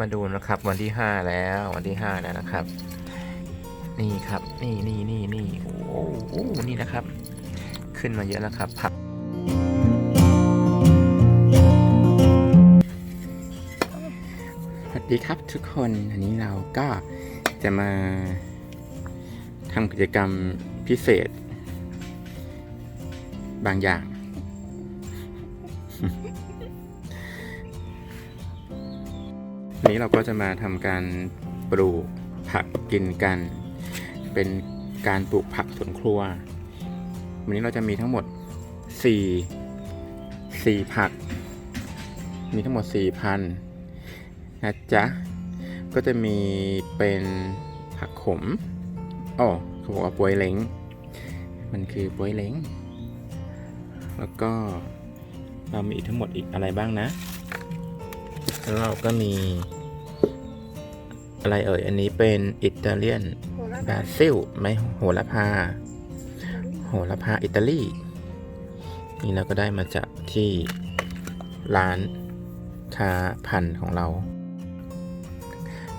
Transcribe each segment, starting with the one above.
มาดูนะครับวันที่ห้าแล้ววันที่ห้าแล้วนะครับ นี่ครับนี่นี่นี่นี่โอ้โหโอ้โหนี่นะครับ ขึ้นมาเยอะแล้วครับผักสวัสดีครับทุกคนอันนี้เราก็จะมาทำกิจกรรมพิเศษ บางอย่าง วันนี้เราก็จะมาทำการปลูกผักกินกัน เป็นการปลูกผักสวนครัว วันนี้เราจะมีทั้งหมด 4 4 ผัก มีทั้งหมด 4 พันนะจ๊ะ ก็จะมีเป็นผักขมอ๋อเขาบอกว่าปวยเล้ง มันคือปวยเล้ง แล้วก็เรามีทั้งหมดอีกอะไรบ้างนะแล้วเราก็มี อะไรเอ่ย อันนี้เป็นอิตาเลียนบราซิลไม้โหระพา โหระพาอิตาลี นี่เราก็ได้มาจากที่ร้านค้าพันธุ์ของเรา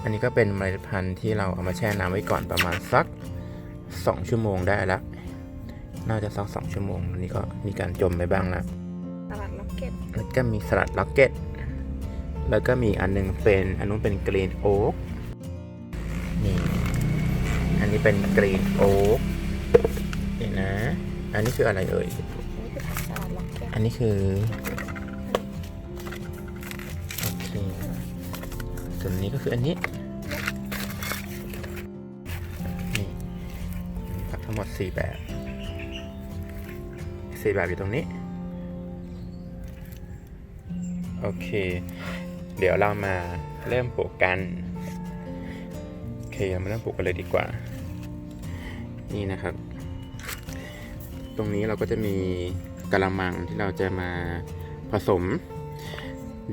อันนี้ก็เป็นเมล็ดพันธุ์ที่เราเอามาแช่น้ำไว้ก่อนประมาณสัก 2 ชั่วโมงได้แล้วน่าจะสัก2ชั่วโมงอันนี้ก็มีการจมไปบ้างแล้วตลาดล็อกเก็ตแล้วก็มีสลัดล็อกเก็ต แล้วก็มีอันหนึงเป็น อันนู้นเป็นกรีนโอ๊ก นี่ อันนี้เป็นกรีนโอ๊กนี่นะ อันนี้คืออะไรเอ่ยนี่คือตลาดล็อกเก็ตอันนี้คือ โอเคส่วนนี้ก็คืออันนี้ นี่ผักทั้งหมดสี่แบบสี่แบบอยู่ตรงนี้ โอเค เดี๋ยวเรามาเริ่มปลูกกัน เคเรามาเริ่มปลูกกันเลยดีกว่า นี่นะครับ ตรงนี้เราก็จะมีกระมังที่เราจะมาผสม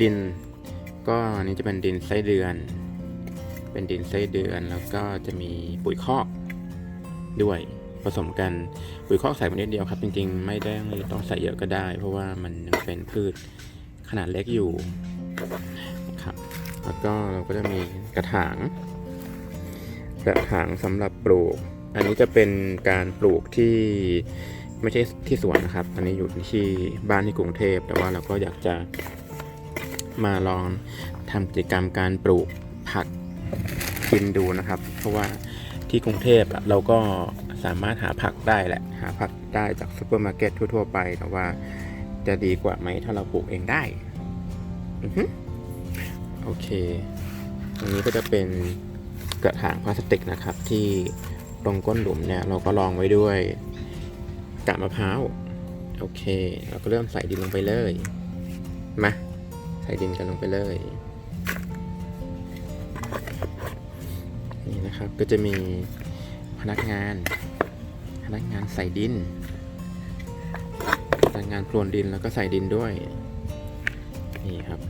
ดิน ก็อันนี้จะเป็นดินไส้เดือน เป็นดินไส้เดือนแล้วก็จะมีปุ๋ยคอกด้วยผสมกันปุ๋ยคอกใส่มานิดเดียวครับ จริงๆ ไม่ได้ต้องใส่เยอะก็ได้ เพราะว่ามันเป็นพืชขนาดเล็กอยู่ครับแล้วก็เราก็จะมีกระถาง กระถางสำหรับปลูก อันนี้จะเป็นการปลูกที่ไม่ใช่ที่สวนนะครับ อันนี้อยู่ที่บ้านที่กรุงเทพ แต่ว่าเราก็อยากจะมาลองทำกิจกรรมการปลูกผักกินดูนะครับ เพราะว่าที่กรุงเทพเราก็สามารถหาผักได้แหละ หาผักได้จากซูเปอร์มาร์เก็ตทั่ว ๆ ไป แต่ว่าจะดีกว่าไหมถ้าเราปลูกเองได้อือโอเค อันนี้ก็จะเป็น กระถางพลาสติกนะครับ ที่ตรงก้นหลุมเนี่ยเราก็ลองไว้ด้วยกาบมะพร้าวโอเค เราก็เริ่มใส่ดินลงไปเลยมาใส่ดินกันลงไปเลยนี่นะครับก็จะมีพนักงาน พนักงานใส่ดินพนักงานพรวนดินแล้วก็ใส่ดินด้วยนี่ครับ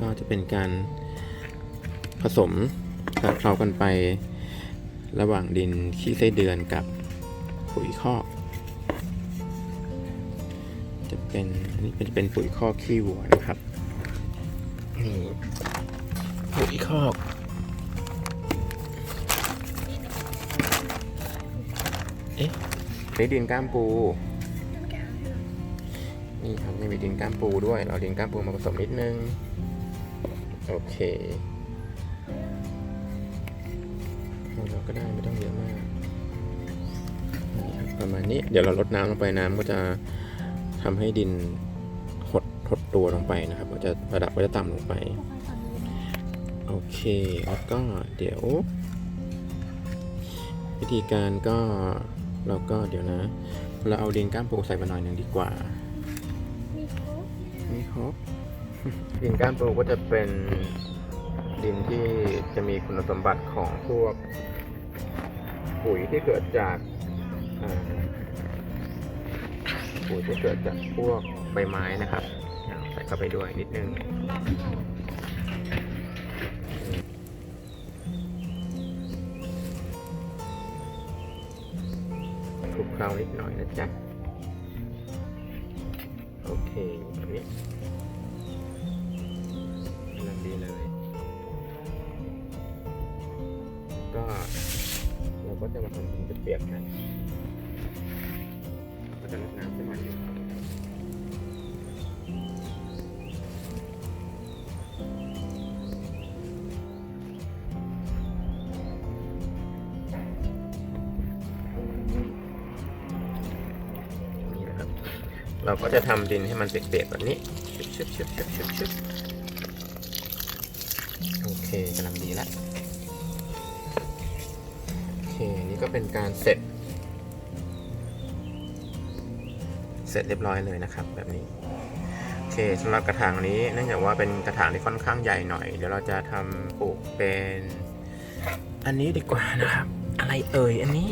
ก็จะเป็นการผสมคลุเคล้ากันไประหว่างดินขี้ไส้เดือนกับปุ๋ยคอก จะเป็นอันนี้จะเป็นปุ๋ยคอกขี้วัวนะครับนี่ปุ๋ยคอกเอ๊ะนี่ดินก้ามปูนี่ครับนี่มีดินก้ามปูด้วย เราดินก้ามปูมาผสมนิดนึง โอเคเราก็ได้ไม่ต้องเยอะมากนี่ครับประมาณนี้เดี๋ยวเราลดน้ำลงไปน้ำก็จะทำให้ดินหดหดตัวลงไปนะครับ ก็จะระดับก็จะต่ำลงไป โอเคแล้วก็เดี๋ยว วิธีการก็เราก็เดี๋ยวนะ เราเอาดินก้ามปูใส่มาหน่อยหนึ่งดีกว่ามีโค้กนี่ครับ ดินก้านปูก็จะเป็นดินที่จะมีคุณสมบัติของพวกปุ๋ยที่เกิดจากปุ๋ยที่เกิดจากพวกใบไม้นะครับใส่เข้าไปด้วยนิดนึงคลุกเคล้านิดหน่อยนะจ๊ะโอเคแบบนี้ เราก็จะมาทำเป็นเปียกๆกันก็จะลดน้ำสักหน่อยหนึงนี่นะครับเราก็จะทำดินให้มันเปียกๆแบบนี้ชึบชึบชึบชึบชึบโอเคกำลังดีแล้ว ก็เป็นการเสร็จ เสร็จเรียบร้อยเลยนะครับ แบบนี้โอเคสำหรับกระถางนี้เนื่องจากว่าเป็นกระถางที่ค่อนข้างใหญ่หน่อย เดี๋ยวเราจะทำปลูกเป็น อันนี้ดีกว่านะครับ อะไรเอ่ยอันนี้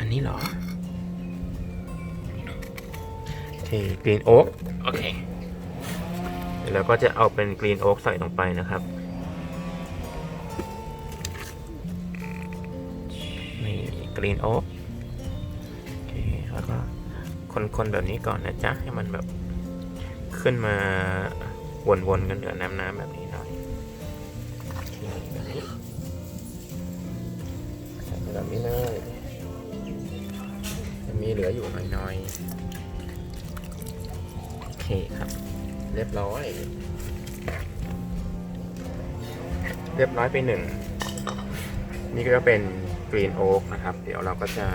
อันนี้เหรอโอเคกรีนโอ๊กโอเคเดี๋ยวเราก็จะเอาเป็นกรีนโอ๊กใส่ลงไปนะครับ กรีนโอ๊กโอเคแล้วก็คนๆแบบนี้ก่อนนะจ๊ะ ให้มันแบบขึ้นมาวนๆกันเหลือน้ำๆแบบนี้หน่อยโอเคแบบนี้แบบนี้เลยมีเหลืออยู่หน่อยๆโอเคครับ เรียบร้อย เรียบร้อยไปหนึ่งนี่ก็เป็น กรีนโอ๊กนะครับ เดี๋ยวเราก็จะ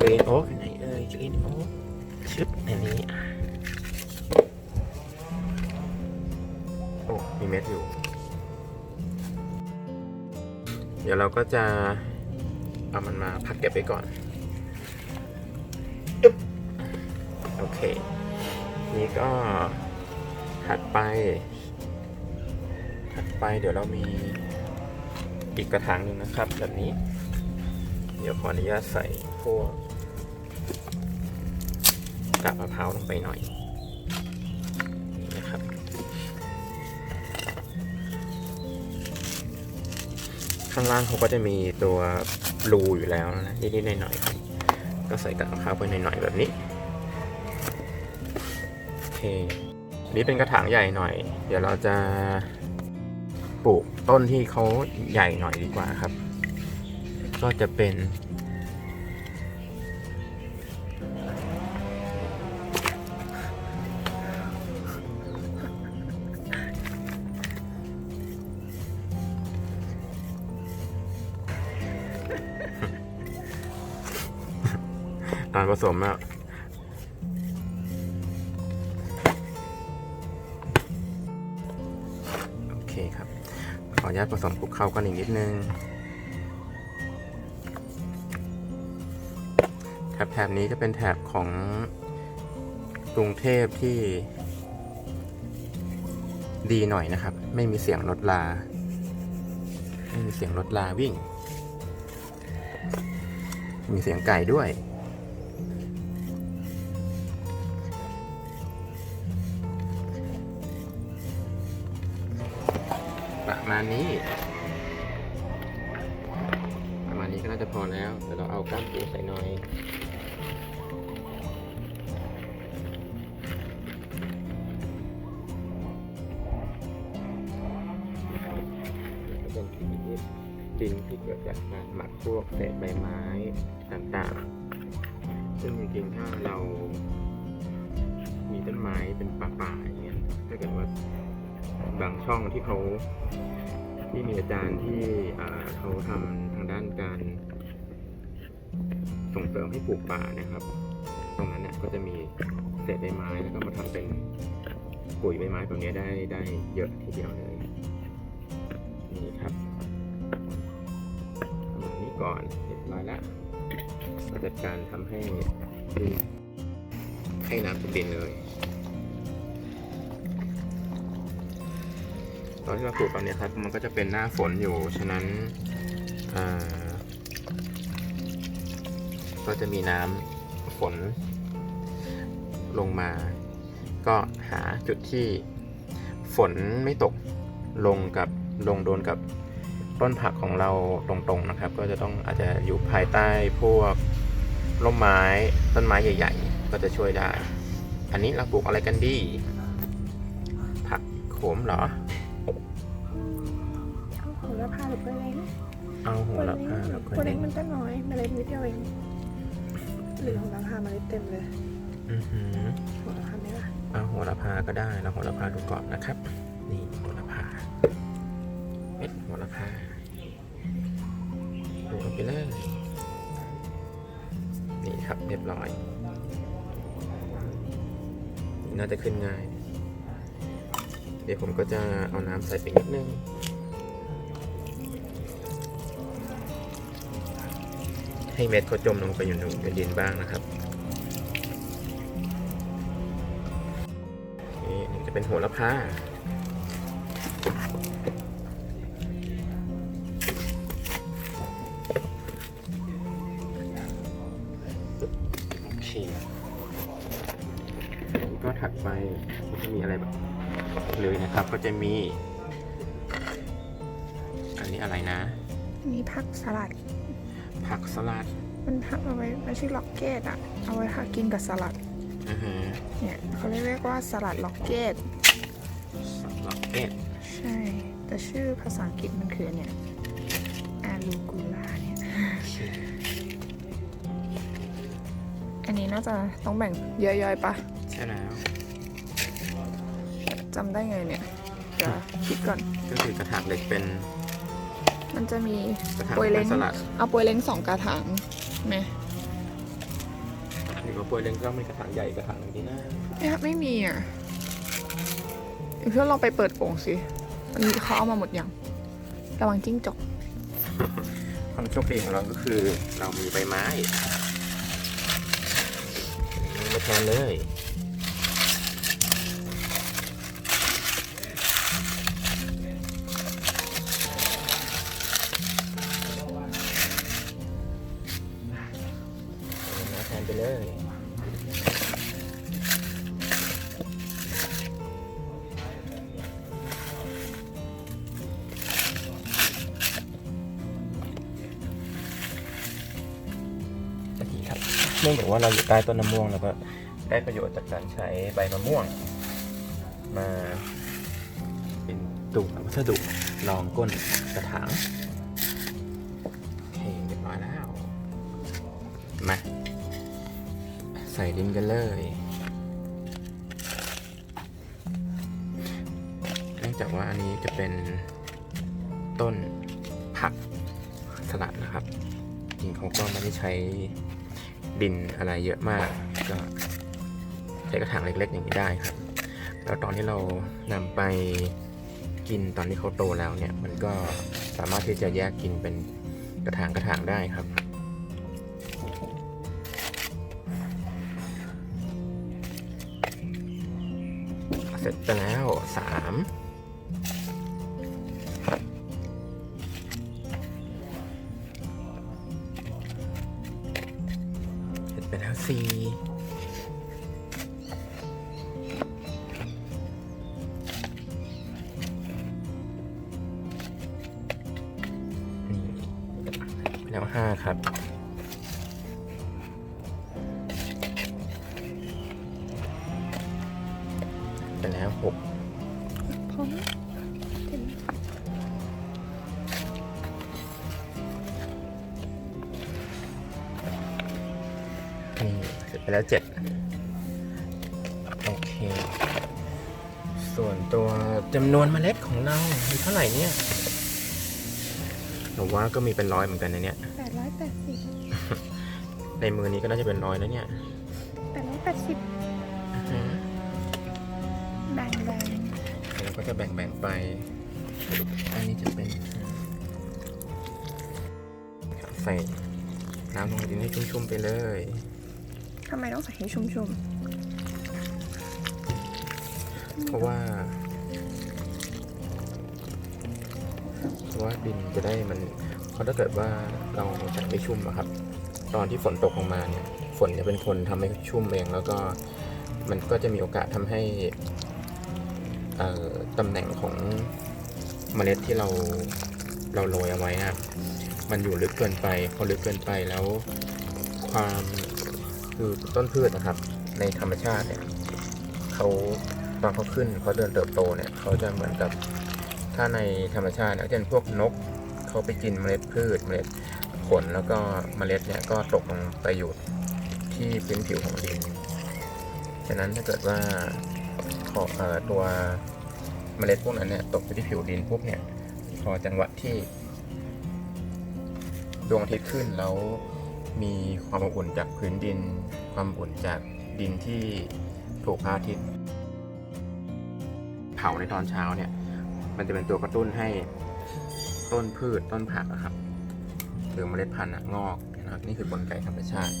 กรีนโอ๊กไหนเอ่ยกรีนโอ๊กชึบอันนี้โอ้มีเม็ดอยู่ เดี๋ยวเราก็จะเอามันมาพักเก็บไว้ก่อนอึ๊บโอเค นี่ก็ถัดไปถัดไปเดี๋ยวเรามี อีกกระถางหนึ่งนะครับ แบบนี้ เดี๋ยวขออนุญาตใส่พวกกาบมะพร้าวลงไปหน่อยนะครับ ข้างล่างเขาก็จะมีตัวรูอยู่แล้วนะนิดๆหน่อยๆก็ใส่กาบมะพร้าวไปหน่อยๆแบบนี้โอเคนี่เป็นกระถางใหญ่หน่อย เดี๋ยวเราจะปลูก ต้นที่เขาใหญ่หน่อยดีกว่าครับ ก็จะเป็น ตอนผสมอะโอเคครับ ออนุญาตผสมคลุกเข้ากันอีกนิดนึงแถบแถบนี้จะเป็นแถบของกรุงเทพที่ดีหน่อยนะครับ ไม่มีเสียงรถลา ไม่มีเสียงรถลาวิ่ง มีเสียงไก่ด้วย มาณนี้ ประมาณนี้ก็น่าจะพอแล้ว เดี๋ยวเราเอาก้ามปูใส่หน่อยก็เป็นดินที่ดินที่เกิดจากการหมักพวกเศษใบไม้ต่างๆ ซึ่งจริงๆ ถ้าเรามีต้นไม้เป็นป่าๆอย่างเงี้ยถ้าเกิดว่าบางช่องที่เขา ที่มีอาจารย์ที่เขาทำทางด้านการส่งเสริมให้ปลูกป่านะครับ ตรงนั้นเนี่ยก็จะมีเศษใบไม้แล้วก็มาทำเป็นปุ๋ยใบไม้ตัวนี้ได้ได้เยอะทีเดียวเลยนี่ครับประมาณนี้ก่อนเรียบร้อยแล้วก็จัดการทำให้ให้น้ำเป็นเลย ตอนที่เราปลูกตอนเนี้ยครับ มันก็จะเป็นหน้าฝนอยู่ ฉะนั้นก็จะมีน้ำฝนลงมา ก็หาจุดที่ฝนไม่ตกลงกับลงโดนกับต้นผักของเราตรงๆนะครับ ก็จะต้องอาจจะอยู่ภายใต้พวกร่มไม้ต้นไม้ใหญ่ๆ ก็จะช่วยได้ อันนี้เราปลูกอะไรกันดี ผักโขมเหรอ เอาโหระพาแล้วก็โปรเล้งมันก็น้อยเมล็ดนิดเดียวเองหรือโหระพาเมล็ดเต็มเลยอือหือโหระพาไหมล่ะเอาโหระพาก็ได้เราโหระพาดูก่อนนะครับ นี่โหระพาเม็ดโหระพาปลูกลงไปเลยนี่ครับเรียบร้อยน่าจะขึ้นง่าย เดี๋ยวผมก็จะเอาน้ำใส่ไปนิดนึง ให้เม็ดเขาจมลงไปอยู่ในดินบ้างนะครับนี่จะเป็นโหระพาโอเคก็ถัดไปก็จะมีอะไรแบบเลยนะครับ ก็จะมี อันนี้อะไรนะ มีผักสลัด สลัด มันผักเอาไว้มันชื่อล็อกเก็ตอะเอาไว้ค่ะกินกับสลัดอือฮึเนี่ยเขาเรียกว่าสลัดล็อกเก็ต สลัดเอ็ดใช่ แต่ชื่อภาษาอังกฤษมันคืออนเนี่ยอาลูกูล่าเนี่ยอันนี้น่าจะต้องแบ่งย่อยๆปะใช่แล้ว จำได้ไงเนี่ยเดี๋ยวคิดก่อน ก็คือกระถางเล็กเป็น มันจะมีกระถางปวยเล้งสลัดเอาปวยเล้งสองกระถางไหมหรือว่าปวยเล้งก็มีกระถางใหญ่กระถางหนึงที่หน้าเนี่ยไม่มีอะเดี๋ยวเพื่อนลองไปเปิดโป่งสิอันนี้เขาเอามาหมดยังระวังจิ้งจกความโชคดีของเราก็คือเรามีใบไม้มาแทนเลย นื่องจากว่าเราอยู่ใต้ต้นมะม่วงเราก็ได้ประโยชน์จากการใช้ใบมะม่วง มาเป็นตัววัสดุรองก้นกระถางโอเคเรียบร้อยแล้วมาใส่ดินกันเลยเนื่องจากว่าอันนี้จะเป็นต้นผักสลัดนะครับจริงเขาก็ไม่ได้ใช้ ดินอะไรเยอะมากก็ใช้กระถางเล็กๆอย่างนี้ได้ครับ แล้วตอนที่เรานำไปกินตอนที่เขาโตแล้วเนี่ย มันก็สามารถที่จะแยกกินเป็นกระถางกระถางได้ครับเสร็จไปแล้วสาม แล้วห้าครับ ไปแล้วหกพร้อมนี่เสร็จไปแล้วเจ็ดโอเค ส่วนตัวจำนวนเมล็ดของเรา มีเท่าไหร่เนี่ยหนูว่าก็มีเป็นร้อยเหมือนกันนะเนี่ย ในมือนี้ก็น่าจะเป็นร้อยแล้วเนี่ยแปดร้อยแปดสิบอือฮึแบ่งแบ่งเดี๋ยวเราก็จะแบ่งๆไป อันนี้จะเป็นใส่น้ำลงดินให้ชุ่มๆไปเลยทำไมต้องใส่ให้ชุ่มเพราะว่าเพราะว่าดินจะได้มันเพราะถ้าเกิดว่าเราจัดไม่ชุ่มอะครับ ตอนที่ฝนตกลงมาเนี่ยฝนจะเป็นคนทำให้ชุ่มเอง แล้วก็มันก็จะมีโอกาสทำให้เอ่อตำแหน่งของเมล็ดที่เราเราโรยเอาไว้อะมันอยู่ลึกเกินไปพอลึกเกินไปแล้วความคือต้นพืชนะครับ ในธรรมชาติเนี่ยเขาตอนเขาขึ้นเขาเดินเติบโตเนี่ยเขาจะเหมือนกับถ้าในธรรมชาตินะเช่นพวกนกเขาไปกินเมล็ดพืชเมล็ด ผลแล้วก็เมล็ดเนี่ยก็ตกลงไปอยู่ที่พื้นผิวของดิน ฉะนั้นถ้าเกิดว่าขอตัวเมล็ดพวกนั้นเนี่ยตกไปที่ผิวดินปุ๊บเนี่ยพอจังหวะที่ดวงอาทิตย์ขึ้นแล้วมีความอบอุ่นจากพื้นดิน ความอบอุ่นจากดินที่ถูกพระอาทิตย์เผาในตอนเช้าเนี่ย มันจะเป็นตัวกระตุ้นให้ต้นพืชต้นผักนะครับ หรือเมล็ดพันธุ์งอกนะครับนี่คือกลไกธรรมชาติ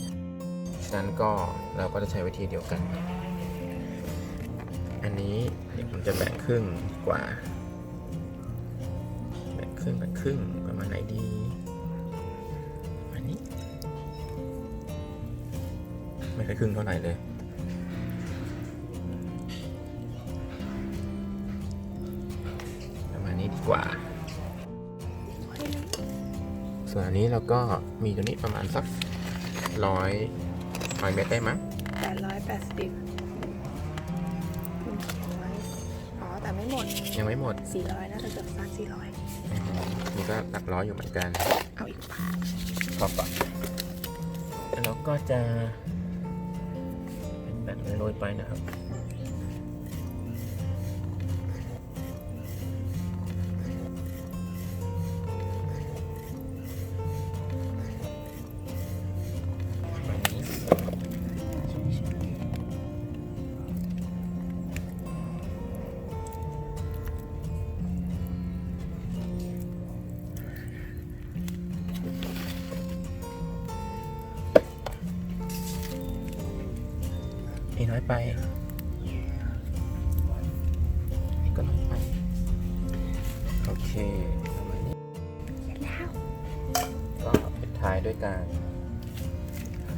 ฉะนั้นก็เราก็จะใช้วิธีเดียวกัน อันนี้เดี๋ยวผมจะแบ่งครึ่งกว่า แบ่งครึ่งแบ่งครึ่งประมาณไหนดีอันนี้ ไม่ค่อยครึ่งเท่าไหร่เลยประมาณนี้ดีกว่า ส่วนอันนี้เราก็มีตัวนี้ประมาณสักร้อยร้อยเมตรได้มั้ยแปดร้อยแปดสิบอ๋อ แต่ไม่หมด ยังไม่หมดสี่ร้อยน่าจะเกือบสามสี่ร้อยอือฮึนี่ก็หลักร้อยอยู่เหมือนกัน เอาอีกบาทพอก่อนแล้วก็จะ เป็นแบบนี้โรยไปนะครับแบบ นี่น้อยไปนี่ก็น้อยไป โอเคประมาณนี้เสร็จแล้วก็ปิดท้ายด้วยการ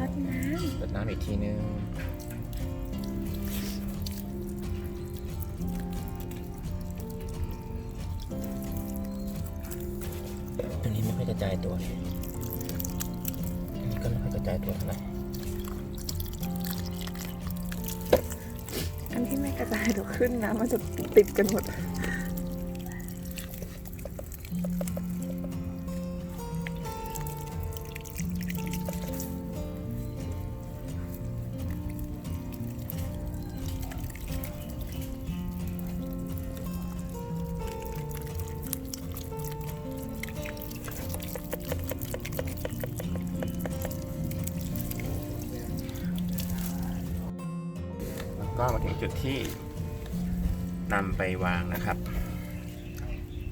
รดน้ำรดน้ำอีกทีนึงอันนี้ไม่ค่อยกระจายตัวเลยอันนี้ก็ไม่ค่อยกระจายตัวเท่าไหร่ เดี๋ยวขึ้นนะมันจะติดกันหมดแล้วก็มาถึงจุดที่ นำไปวางนะครับ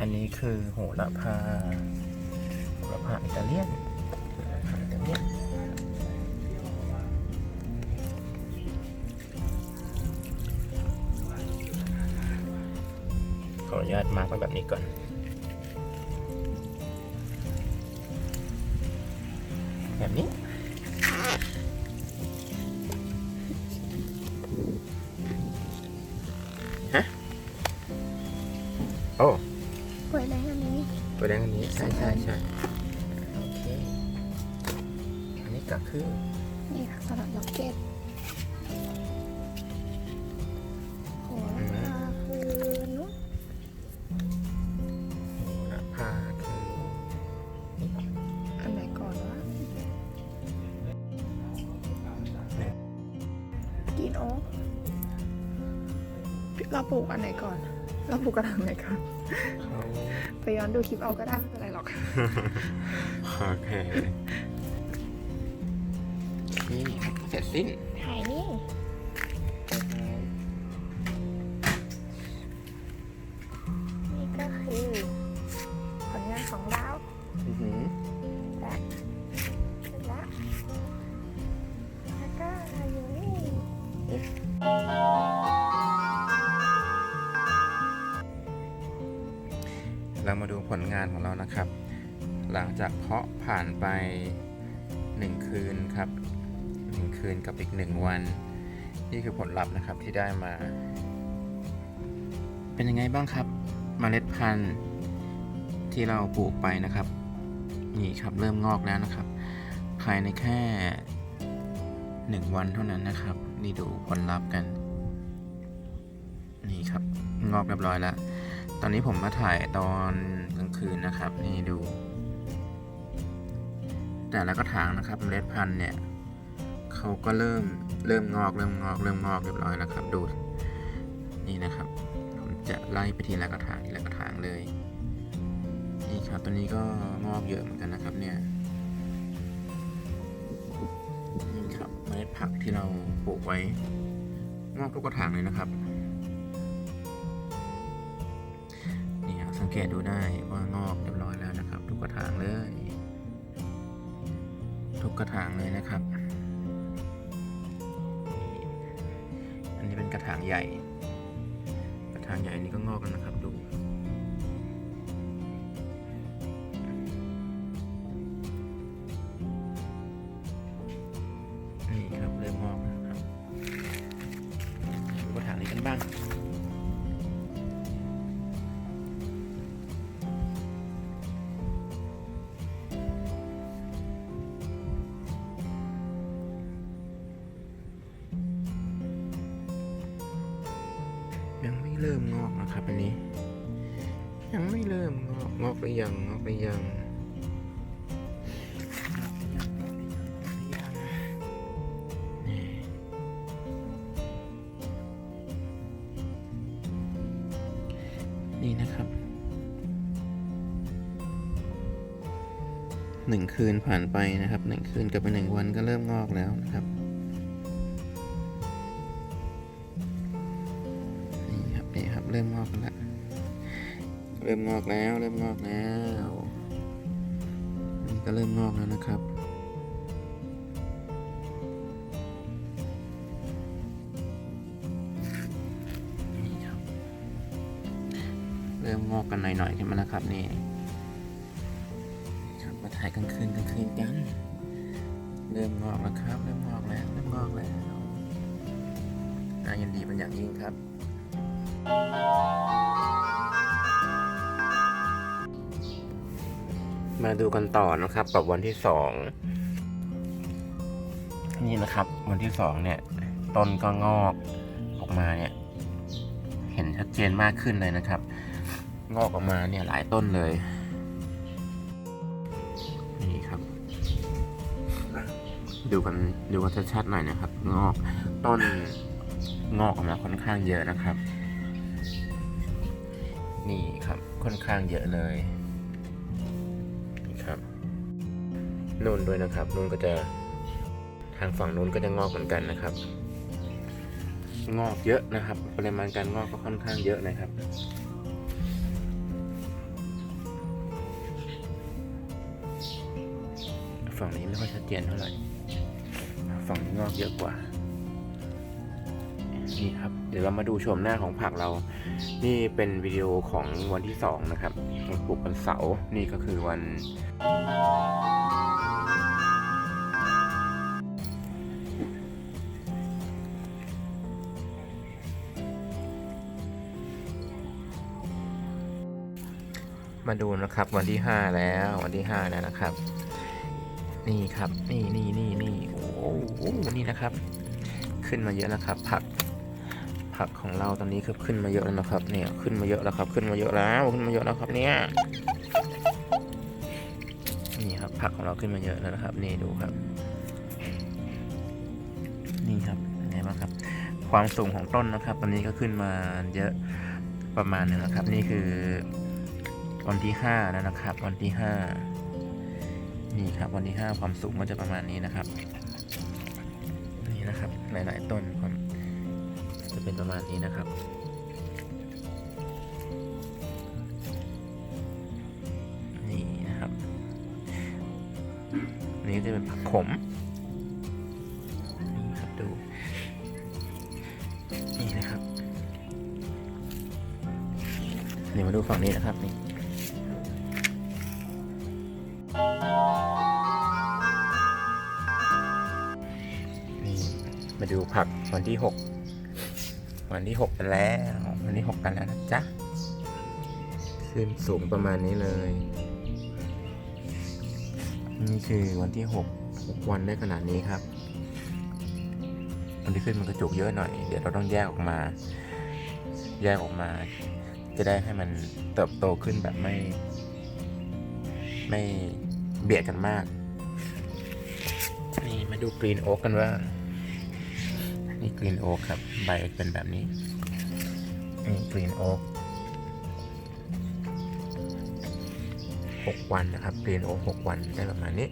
อันนี้คือโหระพาโหระพาอิตาเลียน โอ้กล้วยแดงอันนี้ตัวแดงอันนี้ใช่ใช่ใช่โอเคอันนี้ก็คือนี่ค่ะสลัดล็อกเก็ต เราปลูกกระถางไหนก่อนเขาไปย้อนดูคลิปเอาก็ได้ไม่เป็นไรหรอก โอเค นี่เสร็จสิ้นถ่ายนี่ เรามาดูผลงานของเรานะครับ หลังจากเพาะผ่านไปหนึ่งคืนครับหนึ่งคืนกับอีกหนึ่งวัน นี่คือผลลัพธ์นะครับที่ได้มา เป็นยังไงบ้างครับมเมล็ดพันธุ์ที่เราปลูกไปนะครับ นี่ครับเริ่มงอกแล้วนะครับ ภายในแค่หนึ่งวันเท่านั้นนะครับ นี่ดูผลลัพธ์กันงอกเรียบร้อยแล้ว ตอนนี้ผมมาถ่ายตอนกลางคืนนะครับ นี่ดู แต่ละกระถางนะครับเมล็ดพันธุ์เนี่ยเขาก็เริ่มเริ่มงอกเริ่มงอกเริ่มงอกเรียบร้อยแล้วครับ ดูนี่นะครับ ผมจะไล่ไปทีละกระถางทีละกระถางเลยนี่ครับตัวนี้ก็งอกเยอะเหมือนกันนะครับเนี่ยนี่ครับเมล็ดผักที่เราปลูกไว้งอกทุกกระถางเลยนะครับ งเกตดูได้ว่างอกเรียบร้อยแล้วนะครับ ทุกกระถางเลย ทุกกระถางเลยนะครับ อันนี้เป็นกระถางใหญ่ กระถางใหญ่นี้ก็งอกแล้วนะครับดูนี่ครับเริ่มงอกแล้วครับดูกระถางนี้กันบ้าง อันนี้ ยังไม่เริ่มงอกงอกหรือยังงอกหรือยังนี่นี่นะครับหนึ่งคืนผ่านไปนะครับหนึ่งคืนกับไปหนึ่งวันก็เริ่มงอกแล้วนะครับ เริ่มงอกแล้วเริ่มงอกแล้ว เริ่มงอกแล้วนี่ก็เริ่มงอกแล้วนะครับเริ่มงอกกันหน่อยๆขึ้นมาแล้วครับนี่ครับมาถ่ายกลางคืนกลางคืนกัน เริ่มงอกแล้วครับ เริ่มงอกแล้ว เริ่มงอกแล้วน่ายินดีเป็นอย่างยิ่งครับ มาดูกันต่อนะครับกับวันที่สองนี่นะครับ วันที่สองเนี่ย ต้นก็งอกออกมาเนี่ย เห็นชัดเจนมากขึ้นเลยนะครับ งอกออกมาเนี่ยหลายต้นเลย นี่ครับ ดูกันดูกันชัดๆหน่อยนะครับ งอกต้นงอกออกมาค่อนข้างเยอะนะครับ นี่ครับค่อนข้างเยอะเลยนี่ครับนู่นด้วยนะครับนู่นก็จะทางฝั่งนู้นก็จะงอกเหมือนกันนะครับ งอกเยอะนะครับ ปริมาณการงอกก็ค่อนข้างเยอะนะครับฝั่งนี้ไม่ค่อยชัดเจนเท่าไหร่ ฝั่งนี้งอกเยอะกว่า นี่ครับ เดี๋ยวเรามาดูชมหน้าของผักเรา นี่เป็นวิดีโอของวันที่สองนะครับปลูกวันเสาร์นี่ก็คือวัน มาดูนะครับวันที่ห้าแล้ววันที่ห้าแล้วนะครับ นี่ครับ นี่นี่นี่นี่โอ้โหนี่นะครับ ขึ้นมาเยอะแล้วครับ ผัก ผักของเราตอนนี้คือขึ้นมาเยอะแล้วนะครับ เนี่ยขึ้นมาเยอะแล้วครับ ขึ้นมาเยอะแล้วขึ้นมาเยอะแล้วครับเนี่ยนี่ครับผักของเราขึ้นมาเยอะแล้วนะครับ นี่ดูครับ นี่ครับเป็นไงบ้างครับ ความสูงของต้นนะครับ ตอนนี้ก็ขึ้นมาเยอะประมาณนึงนะครับ นี่คือวันที่ห้าแล้วนะครับ วันที่ห้านี่ครับ วันที่ห้าความสูงก็จะประมาณนี้นะครับ นี่นะครับ หลาย ๆ ต้นความ เป็นประมาณนี้นะครับ นี่นะครับ นี่จะเป็นผักขมนี่ครับดู นี่นะครับนี่มาดูฝั่งนี้นะครับนี่นี่มาดูผักวันที่หก วันที่หกกันแล้ว วันที่หกกันแล้วนะจ๊ะ ขึ้นสูงประมาณนี้เลย นี่คือวันที่หกวันได้ขนาดนี้ครับ วันที่ขึ้นมันกระจุกเยอะหน่อย เดี๋ยวเราต้องแยกออกมา แยกออกมา จะได้ให้มันเติบโตขึ้นแบบไม่ ไม่เบียดกันมาก นี่มาดูกรีนโอ๊กกันว่า นี่กรีนโอ๊กครับ ใบเป็นแบบนี้ นี่กรีนโอ๊กหกวันนะครับกรีนโอ๊กหกวันได้ประมาณนี้